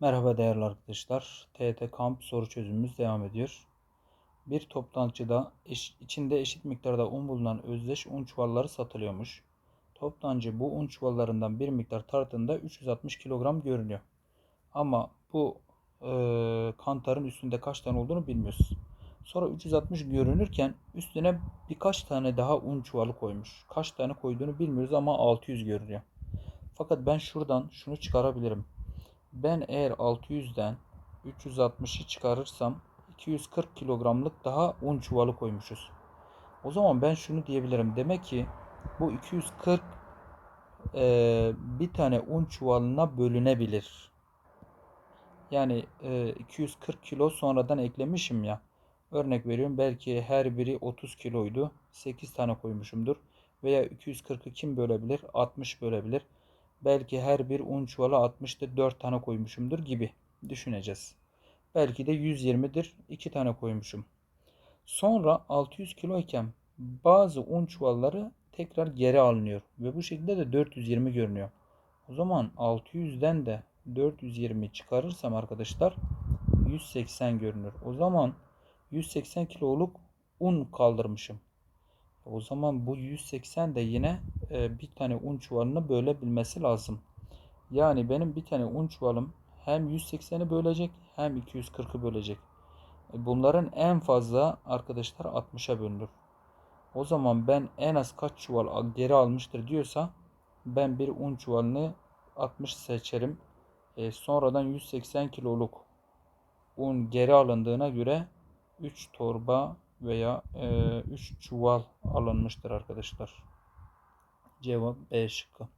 Merhaba değerli arkadaşlar. TET Kamp soru çözümümüz devam ediyor. Bir toptancıda eş, içinde eşit miktarda un bulunan özdeş un çuvalları satılıyormuş. Toptancı bu un çuvallarından bir miktar tartında 360 kilogram görünüyor. Ama bu e, kantarın üstünde kaç tane olduğunu bilmiyoruz. Sonra 360 görünürken üstüne birkaç tane daha un çuvalı koymuş. Kaç tane koyduğunu bilmiyoruz ama 600 görünüyor. Fakat ben şuradan şunu çıkarabilirim. Ben eğer 600'den 360'ı çıkarırsam 240 kilogramlık daha un çuvalı koymuşuz. O zaman ben şunu diyebilirim. Demek ki bu 240 e, bir tane un çuvalına bölünebilir. Yani e, 240 kilo sonradan eklemişim ya. Örnek veriyorum belki her biri 30 kiloydu. 8 tane koymuşumdur. Veya 240'ı kim bölebilir? 60 bölebilir. Belki her bir un çuvalı 60'ta 4 tane koymuşumdur gibi düşüneceğiz. Belki de 120'dir 2 tane koymuşum. Sonra 600 kilo iken bazı un çuvalları tekrar geri alınıyor. Ve bu şekilde de 420 görünüyor. O zaman 600'den de 420 çıkarırsam arkadaşlar 180 görünür. O zaman 180 kiloluk un kaldırmışım. O zaman bu 180 de yine e, bir tane un çuvalını bölebilmesi lazım. Yani benim bir tane un çuvalım hem 180'i bölecek hem 240'ı bölecek. E, bunların en fazla arkadaşlar 60'a bölünür. O zaman ben en az kaç çuval geri almıştır diyorsa ben bir un çuvalını 60 seçerim. E, sonradan 180 kiloluk un geri alındığına göre 3 torba veya 3 e, çuval alınmıştır arkadaşlar. Cevap B şıkkı.